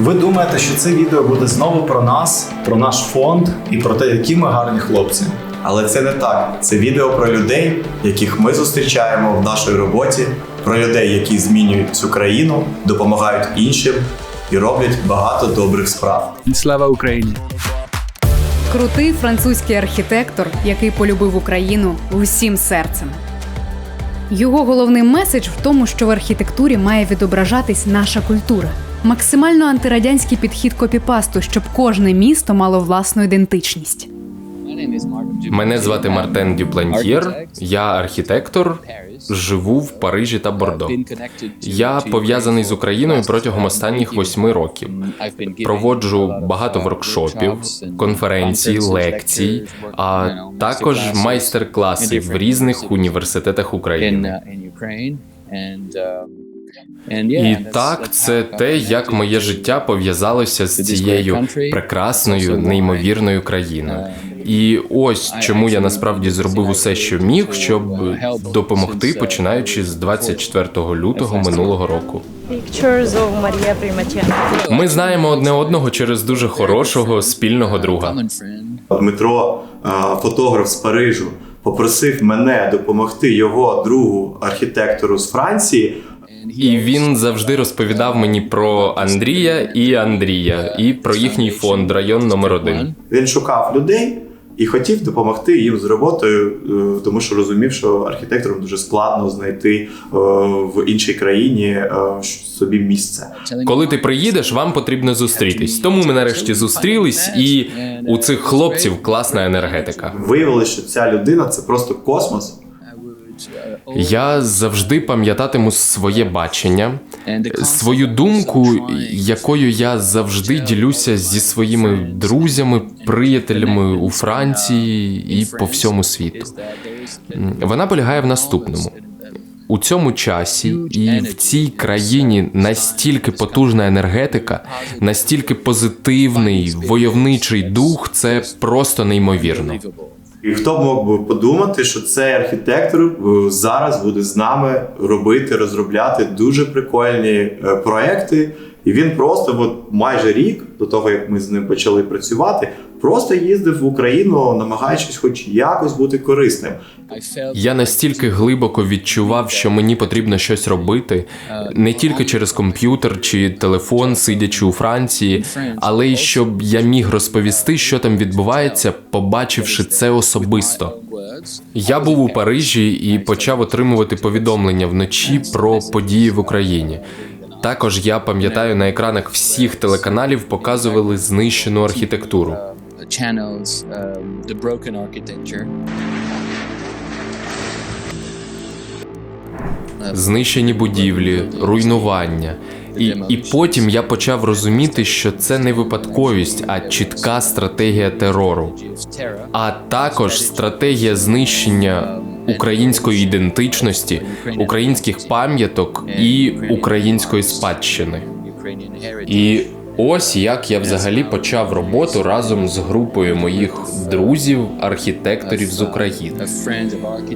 Ви думаєте, що це відео буде знову про нас, про наш фонд і про те, які ми гарні хлопці. Але це не так. Це відео про людей, яких ми зустрічаємо в нашій роботі, про людей, які змінюють цю країну, допомагають іншим і роблять багато добрих справ. Слава Україні! Крутий французький архітектор, який полюбив Україну усім серцем. Його головний меседж в тому, що в архітектурі має відображатись наша культура. Максимально антирадянський підхід копіпасту, щоб кожне місто мало власну ідентичність. Мене звати Мартен Дюплантьєр, я архітектор, живу в Парижі та Бордо. Я пов'язаний з Україною протягом останніх восьми років. Проводжу багато воркшопів, конференцій, лекцій, а також майстер-класи в різних університетах України. І так, це те, як моє життя пов'язалося з цією прекрасною, неймовірною країною. І ось чому я насправді зробив усе, що міг, щоб допомогти, починаючи з 24 лютого минулого року. Ми знаємо одне одного через дуже хорошого спільного друга. Дмитро, фотограф з Парижу, попросив мене допомогти його другу архітектору з Франції. І він завжди розповідав мені про Андрія і Андрія, і про їхній фонд район номер один. Він шукав людей і хотів допомогти їм з роботою, е, тому що розумів, що архітекторам дуже складно знайти е, в іншій країні е, собі місце. Коли ти приїдеш, вам потрібно зустрітись. Тому ми нарешті зустрілись, і у цих хлопців класна енергетика. Виявилося, що ця людина це просто космос. Я завжди пам'ятатиму своє бачення, свою думку, якою я завжди ділюся зі своїми друзями, приятелями у Франції і по всьому світу. Вона полягає в наступному. У цьому часі і в цій країні настільки потужна енергетика, настільки позитивний войовничий дух, це просто неймовірно. І хто мог би подумати, що цей архітектор е, зараз буде з нами робити, розробляти дуже прикольні е, проекти. І він просто, от майже рік до того, як ми з ним почали працювати, просто їздив в Україну, намагаючись, хоч якось бути корисним. Я настільки глибоко відчував, що мені потрібно щось робити, не тільки через комп'ютер чи телефон, сидячи у Франції, але й щоб я міг розповісти, що там відбувається, побачивши це особисто. Я був у Парижі і почав отримувати повідомлення вночі про події в Україні. Також я пам'ятаю на екранах всіх телеканалів показували знищену архітектуру. um, знищені будівлі, руйнування. І, і потім я почав розуміти, що це не випадковість, а чітка стратегія терору, а також стратегія знищення української ідентичності, українських пам'яток і української спадщини. І ось як я взагалі почав роботу разом з групою моїх друзів, архітекторів з України.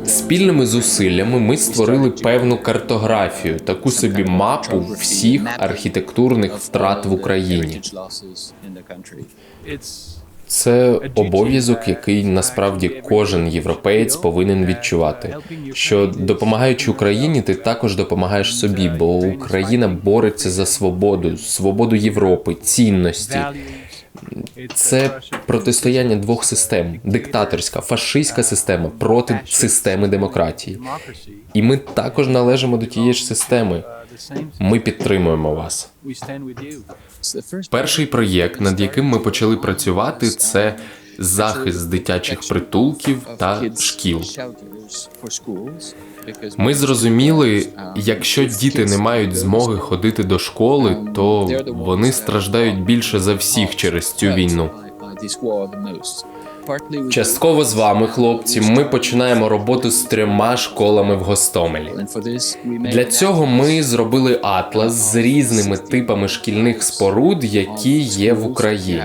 Спільними зусиллями ми створили певну картографію, таку собі мапу всіх архітектурних втрат в Україні. Це обов'язок, який насправді кожен європеєць повинен відчувати. Що допомагаючи Україні, ти також допомагаєш собі, бо Україна бореться за свободу, свободу Європи, цінності. Це протистояння двох систем: диктаторська, фашистська система проти системи демократії. І ми також належимо до тієї ж системи. Ми підтримуємо вас. Перший проєкт, над яким ми почали працювати, це захист дитячих притулків та шкіл. Ми зрозуміли, якщо діти не мають змоги ходити до школи, то вони страждають більше за всіх через цю війну. Частково з вами, хлопці, ми починаємо роботу з трьома школами в Гостомелі. Для цього ми зробили атлас з різними типами шкільних споруд, які є в Україні.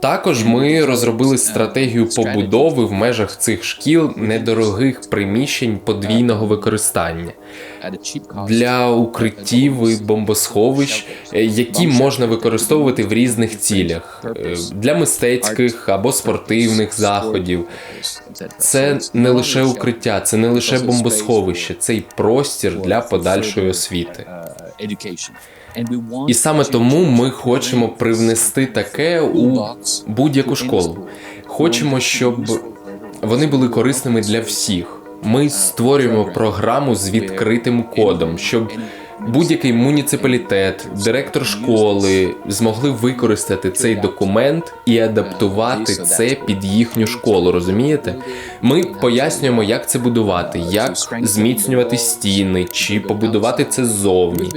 Також ми розробили стратегію побудови в межах цих шкіл недорогих приміщень подвійного використання для укриттів і бомбосховищ, е, які можна використовувати в різних цілях е, для мистецьких або спортивних заходів. Це не лише укриття, це не лише бомбосховище, це й простір для подальшої освіти. І саме тому ми хочемо привнести таке у будь-яку школу. Хочемо, щоб вони були корисними для всіх. Ми створюємо програму з відкритим кодом, щоб будь-який муніципалітет, директор школи змогли використати цей документ і адаптувати це під їхню школу. Розумієте? Ми пояснюємо, як це будувати, як зміцнювати стіни чи побудувати це ззовні.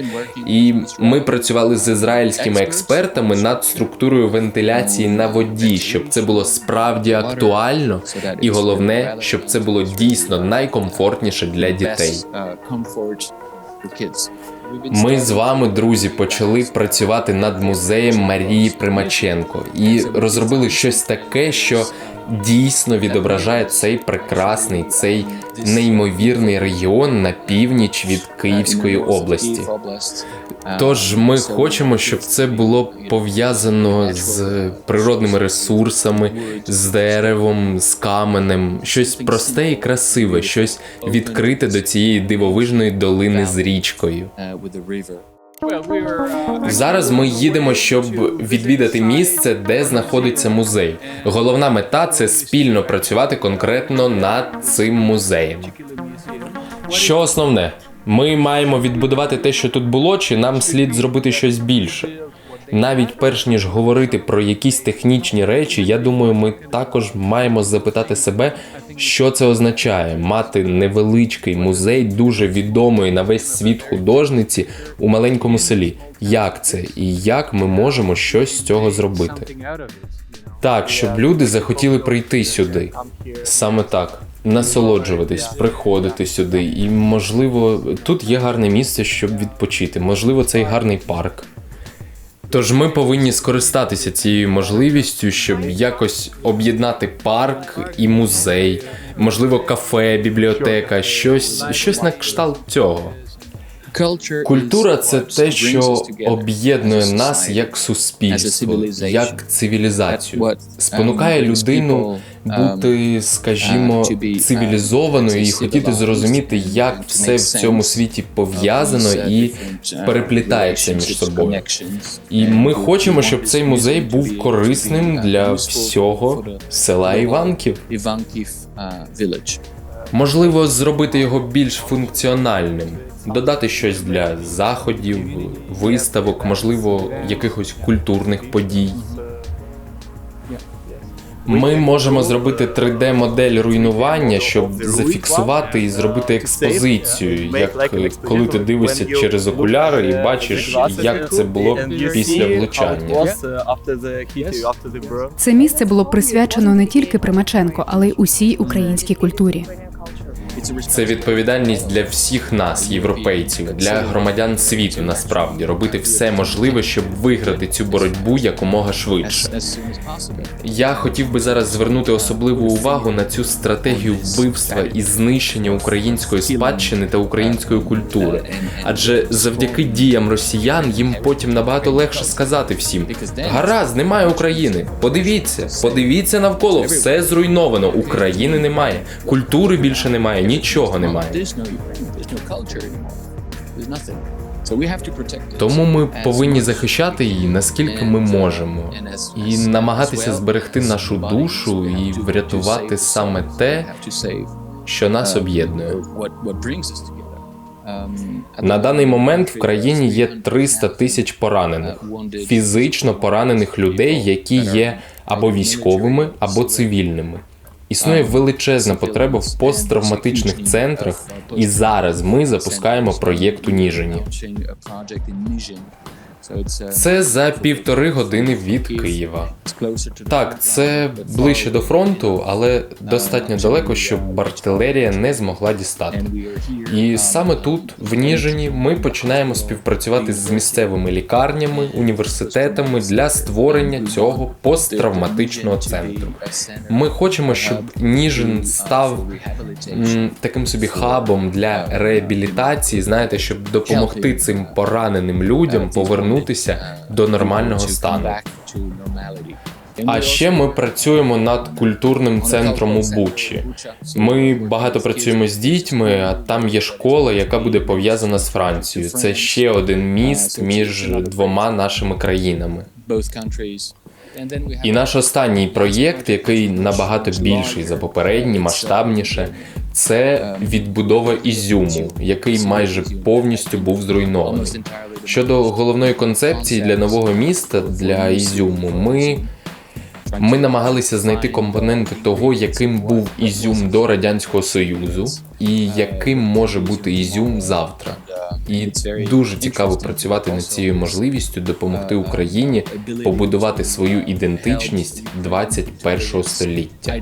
І ми працювали з ізраїльськими експертами над структурою вентиляції на воді, щоб це було справді актуально, і головне, щоб це було дійсно найкомфортніше для дітей. Ми з вами, друзі, почали працювати над музеєм Марії Примаченко. І розробили щось таке, що дійсно відображає цей прекрасний, цей неймовірний регіон на північ від Київської області. Тож ми хочемо, щоб це було пов'язано з природними ресурсами, з деревом, з каменем, щось просте і красиве, щось відкрите до цієї дивовижної долини з річкою. Зараз ми їдемо, щоб відвідати місце, де знаходиться музей. Головна мета це спільно працювати конкретно над цим музеєм. Що основне? Ми маємо відбудувати те, що тут було, чи нам слід зробити щось більше? Навіть перш ніж говорити про якісь технічні речі, я думаю, ми також маємо запитати себе, що це означає мати невеличкий музей дуже відомої на весь світ художниці у маленькому селі. Як це і як ми можемо щось з цього зробити? Так, щоб люди захотіли прийти сюди. Саме так. Насолоджуватись, приходити сюди, і можливо, тут є гарне місце, щоб відпочити. Можливо, це й гарний парк. Тож ми повинні скористатися цією можливістю, щоб якось об'єднати парк і музей, можливо, кафе, бібліотека, щось, щось на кшталт цього. Культура це те, що об'єднує нас як суспільство, як цивілізацію, спонукає людину бути, скажімо, цивілізованою і хотіти зрозуміти, як все в цьому світі пов'язано і переплітається між собою. І ми хочемо, щоб цей музей був корисним для всього села Іванків. Можливо, зробити його більш функціональним, додати щось для заходів, виставок, можливо, якихось культурних подій. Ми можемо зробити 3D-модель руйнування, щоб зафіксувати і зробити експозицію, як е, коли ти дивишся через окуляри і бачиш, як це було після влучання. Це місце було присвячено не тільки Примаченко, але й усій українській культурі. Це відповідальність для всіх нас, європейців, для громадян світу, насправді робити все можливе, щоб виграти цю боротьбу якомога швидше. Я хотів би зараз звернути особливу увагу на цю стратегію вбивства і знищення української спадщини та української культури. Адже завдяки діям росіян їм потім набагато легше сказати всім: гаразд, немає України. Подивіться, подивіться навколо, все зруйновано. України немає, культури більше немає, нічого немає. Тому ми повинні захищати її наскільки ми можемо, і намагатися зберегти нашу душу і врятувати саме те, що нас об'єднує. На даний момент в країні є 300 тисяч поранених, фізично поранених людей, які є або військовими, або цивільними. Існує величезна потреба в посттравматичних центрах, і зараз ми запускаємо проєкт у Ніжині. Це за півтори години від Києва. Так, це ближче до фронту, але достатньо далеко, щоб артилерія не змогла дістати. І саме тут, в Ніжині, ми починаємо співпрацювати з місцевими лікарнями, університетами для створення цього посттравматичного центру. Ми хочемо, щоб Ніжин став м, таким собі хабом для реабілітації, знаєте, щоб допомогти цим пораненим людям повернутися до нормального стану. А ще ми працюємо над культурним центром у Бучі. Ми багато працюємо з дітьми, а там є школа, яка буде пов'язана з Францією. Це ще один міст між двома нашими країнами. І наш останній проєкт, який набагато більший за попередній, масштабніше, це відбудова Ізюму, який майже повністю був зруйнований. Щодо головної концепції для нового міста для Ізюму, ми, ми намагалися знайти компоненти того, яким був Ізюм до Радянського Союзу, і яким може бути Ізюм завтра. І дуже цікаво працювати над цією можливістю допомогти Україні побудувати свою ідентичність 21 століття.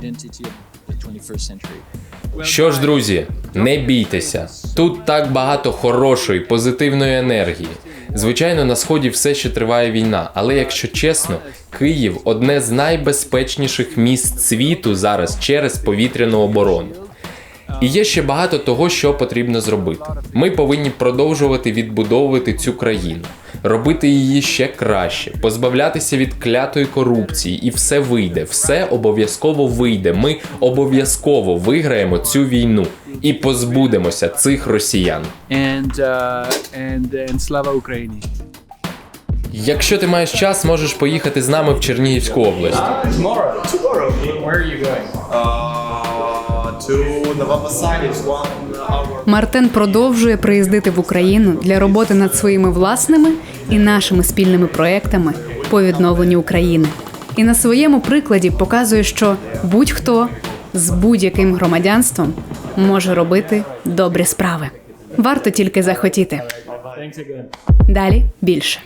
Що ж, друзі, не бійтеся. Тут так багато хорошої, позитивної енергії. Звичайно, на сході все ще триває війна, але якщо чесно, Київ одне з найбезпечніших міст світу зараз через повітряну оборону. І є ще багато того, що потрібно зробити. Ми повинні продовжувати відбудовувати цю країну, робити її ще краще, позбавлятися від клятої корупції, і все вийде. Все обов'язково вийде. Ми обов'язково виграємо цю війну і позбудемося цих росіян. and uh, and and Slava Ukraini. Якщо ти маєш час, можеш поїхати з нами в Чернігівську область. to Novopassanівськ, one hour. Мартен продовжує приїздити в Україну для роботи над своїми власними і нашими спільними проектами по відновленню України. І на своєму прикладі показує, що будь-хто з будь-яким громадянством може робити добрі справи. Варто тільки захотіти. Далі більше.